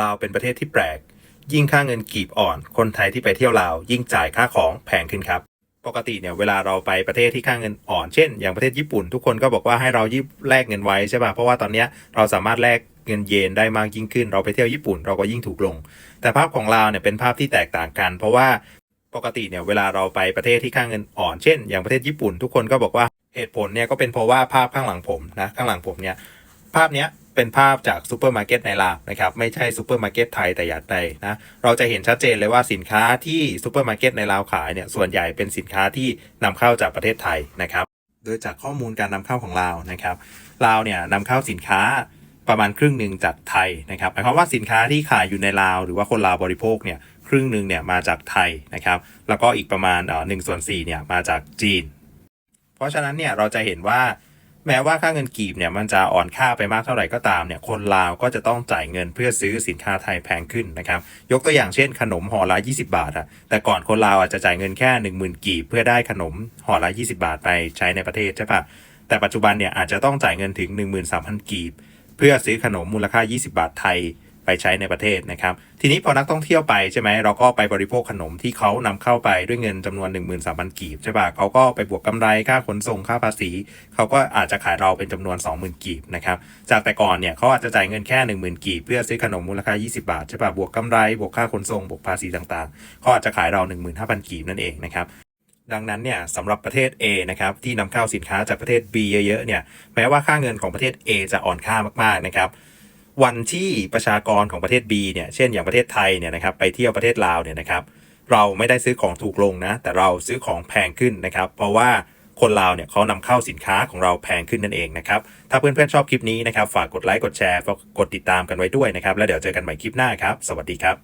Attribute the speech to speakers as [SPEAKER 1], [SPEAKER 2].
[SPEAKER 1] ลาวเป็นประเทศที่แปลก ยิ่งค่าเงินกีบอ่อน คนไทยที่ไปเที่ยวลาว ยิ่งจ่ายค่าของแพงขึ้นครับ ปกติเนี่ยเวลาเราไปประเทศที่ค่าเงินอ่อน เช่น อย่างประเทศญี่ปุ่น ทุกคนก็บอกว่าให้เรายิบแลกเงินไว้ใช่ป่ะ เพราะว่าตอนนี้เราสามารถแลกเงินเยนได้มากยิ่งขึ้น เราไปเที่ยวญี่ปุ่นเราก็ยิ่งถูกลง แต่ภาพของลาวเนี่ยเป็นภาพที่แตกต่างกัน เพราะว่าปกติเนี่ยเวลาเราไปประเทศที่ค่าเงินอ่อน เช่น อย่างประเทศญี่ปุ่น ทุกคนก็บอกว่าเหตุผลเนี่ยก็เป็นเพราะว่าภาพข้างหลังผมนะข้างหลังผมเนี่ยภาพเนี้ย เป็นภาพจากซูเปอร์มาร์เก็ตในลาวนะครับไม่ใช่ซูเปอร์มาร์เก็ตไทยแต่อย่างใดนะเราจะเห็นชัดเจนเลยว่าสินค้าที่ซูเปอร์มาร์เก็ตในลาวขายเนี่ยส่วนใหญ่เป็นสินค้าที่นำเข้าจากประเทศไทยนะครับโดยจากข้อมูลการนำเข้าของลาวนะครับลาวเนี่ยนำเข้าสินค้าประมาณครึ่งหนึ่งจากไทยนะครับหมายความว่าสินค้าที่ขายอยู่ในลาว หรือว่าคนลาวบริโภคเนี่ยครึ่งหนึ่งเนี่ยมาจากไทยนะครับแล้วก็อีกประมาณหนึ่งส่วนสี่เนี่ยมาจากจีน เพราะฉะนั้นเนี่ยเราจะเห็นว่า แม้ว่าค่าเงินกีบเนี่ยมันจะอ่อนค่าไปมากเท่าไหร่ก็ตามเนี่ยคนลาวก็จะต้องจ่ายเงินเพื่อซื้อสินค้าไทยแพงขึ้นนะครับยกตัวอย่างเช่นขนมห่อละ 20 บาทอะแต่ก่อนคนลาวอาจจะจ่ายเงินแค่ 10,000 กีบ เพื่อได้ขนมห่อละ 20 บาทไปใช้ในประเทศใช่ปะแต่ปัจจุบันเนี่ยอาจจะต้องจ่ายเงินถึง 13,000 กีบ เพื่อซื้อขนมมูลค่า 20 บาทไทย ไปใช้ในประเทศนะครับ ทีนี้พอนักท่องเที่ยวไปใช่ไหมเราก็ไปบริโภคขนมที่เขานำเข้าไปด้วยเงินจำนวน 13,000กีบใช่ปะเขาก็ไปบวกกำไรค่าขนส่งค่าภาษี เขาก็อาจจะขายเราเป็นจำนวน 20,000 กีบนะครับ จากแต่ก่อนเนี่ยเขาอาจจะจ่ายเงินแค่ 10,000 กีบเพื่อซื้อขนมมูลค่า 20 บาทใช่ปะบวกกำไรบวกค่าขนส่งบวกภาษีต่างๆเขาอาจจะขายเรา 15,000 กีบนั่นเองนะครับดังนั้นเนี่ยสำหรับประเทศ A นะครับที่นำเข้าสินค้าจากประเทศ B เยอะๆเนี่ยแม้ว่าค่าเงินของประเทศ A จะอ่อนค่ามากๆนะครับ วันที่ประชากรของประเทศ B เนี่ย เช่นอย่างประเทศไทยเนี่ยนะครับ ไปเที่ยวประเทศลาวเนี่ยนะครับ เราไม่ได้ซื้อของถูกลงนะ แต่เราซื้อของแพงขึ้นนะครับ เพราะว่าคนลาวเนี่ยเขานำเข้าสินค้าของเราแพงขึ้นนั่นเองนะครับ ถ้าเพื่อนๆชอบคลิปนี้นะครับ ฝากกดไลค์ กดแชร์ฝากกดติดตามกันไว้ด้วยนะครับ แล้วเดี๋ยวเจอกันใหม่คลิปหน้าครับ สวัสดีครับ